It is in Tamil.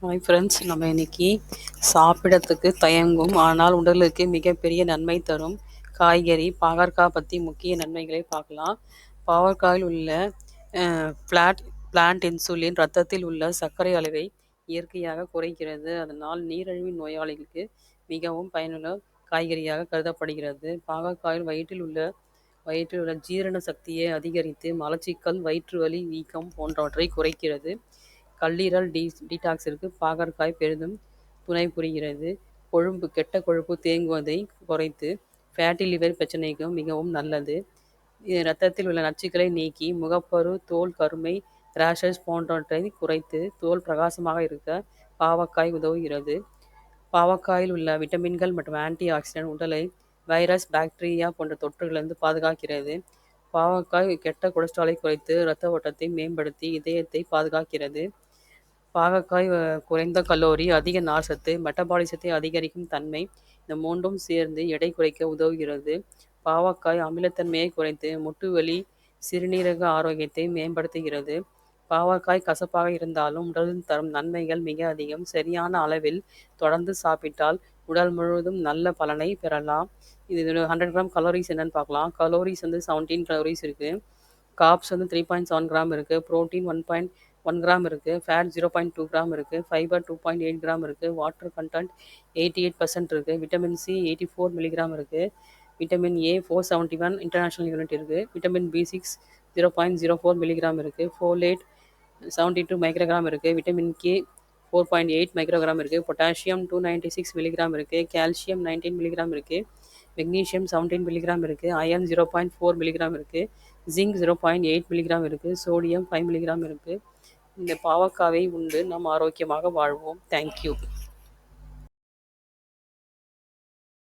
ஹாய் ஃப்ரெண்ட்ஸ் நம்ம இன்னைக்கு சாப்பிடத்துக்கு தயங்கும். ஆனால் உடலுக்கு மிகப்பெரிய நன்மை தரும். காய்கறி பாகற்காய் பற்றி முக்கிய நன்மைகளை பார்க்கலாம். பாகற்காயில் உள்ள பிளாட் பிளான்ட் இன்சுலின் ரத்தத்தில் உள்ள சர்க்கரை அளவை இயற்கையாக குறைக்கிறது. அதனால் நீரிழிவு நோயாளிகளுக்கு மிகவும் பயனுள்ள காய்கறியாக கருதப்படுகிறது. பாகற்காயில் வயிற்றில் உள்ள வயிற்றில் உள்ள ஜீரண சக்தியை அதிகரித்து மலச்சிக்கல் வயிற்று வலி வீக்கம் போன்றவற்றை குறைக்கிறது. கல்லீரல் டீ டீடாக்ஸிற்கு பாகற்காய் பெரிதும் துணை புரிகிறது. கொழும்பு கெட்ட கொழுப்பு தேங்குவதை குறைத்து ஃபேட்டி லிவர் பிரச்சனைக்கும் மிகவும் நல்லது. இது ரத்தத்தில் உள்ள நச்சுக்களை நீக்கி முகப்பரு தோல் கருமை ரேஷஸ் போன்றவற்றை குறைத்து தோல் பிரகாசமாக இருக்க பாவக்காய் உதவுகிறது. பாவக்காயில் உள்ள விட்டமின்கள் மற்றும் ஆன்டி ஆக்சிடென்ட் உடலை வைரஸ் பாக்டீரியா போன்ற தொற்றுகளிலிருந்து பாதுகாக்கிறது. பாவக்காய் கெட்ட கொலஸ்ட்ராலை குறைத்து இரத்த ஓட்டத்தை மேம்படுத்தி இதயத்தை பாதுகாக்கிறது. பாகக்காய் குறைந்த கலோரி அதிக நார்சத்து மெட்டபாலிசத்தை அதிகரிக்கும் தன்மை இந்த மூன்றும் சேர்ந்து எடை குறைக்க உதவுகிறது. பாவக்காய் அமிலத்தன்மையை குறைத்து முட்டு வலி சிறுநீரக ஆரோக்கியத்தை மேம்படுத்துகிறது. பாவக்காய் கசப்பாக இருந்தாலும் உடலில் தரும் நன்மைகள் மிக அதிகம். சரியான அளவில் தொடர்ந்து சாப்பிட்டால் உடல் முழுவதும் நல்ல பலனை பெறலாம். இது ஹண்ட்ரட் கிராம் கலோரிஸ் என்னன்னு பார்க்கலாம். கலோரிஸ் வந்து செவன்டீன் கலோரிஸ் இருக்குது காப்ஸ் வந்து த்ரீ பாயிண்ட் செவன் கிராம் இருக்குது protein one point one gram இருக்குது fat zero point two gram இருக்குது fibre two point eight gram இருக்குது water content eighty eight percent இருக்குது vitamin C eighty four milligram இருக்குது vitamin A four seventy one international unit இருக்குது vitamin B six zero point zero four milligram இருக்குது ஃபோலேட் செவன்ட்டி டூ மைக்ரோகிராம் இருக்குது vitamin K four point eight microgram இருக்குது potassium two ninety six milligram இருக்குது கால்சியம் நைன்டீன் மில்லிகிராம் இருக்குது மெக்னீஷியம் செவன்டீன் மில்லிகிராம் இருக்குது iron zero point four milligram இருக்குது zinc zero point eight milligram இருக்குது சோடியம் ஃபைவ் மில்லிகிராம் இருக்குது இந்த பாவக்காவை உண்டு. நாம் ஆரோக்கியமாக வாழ்வோம். தேங்க்யூ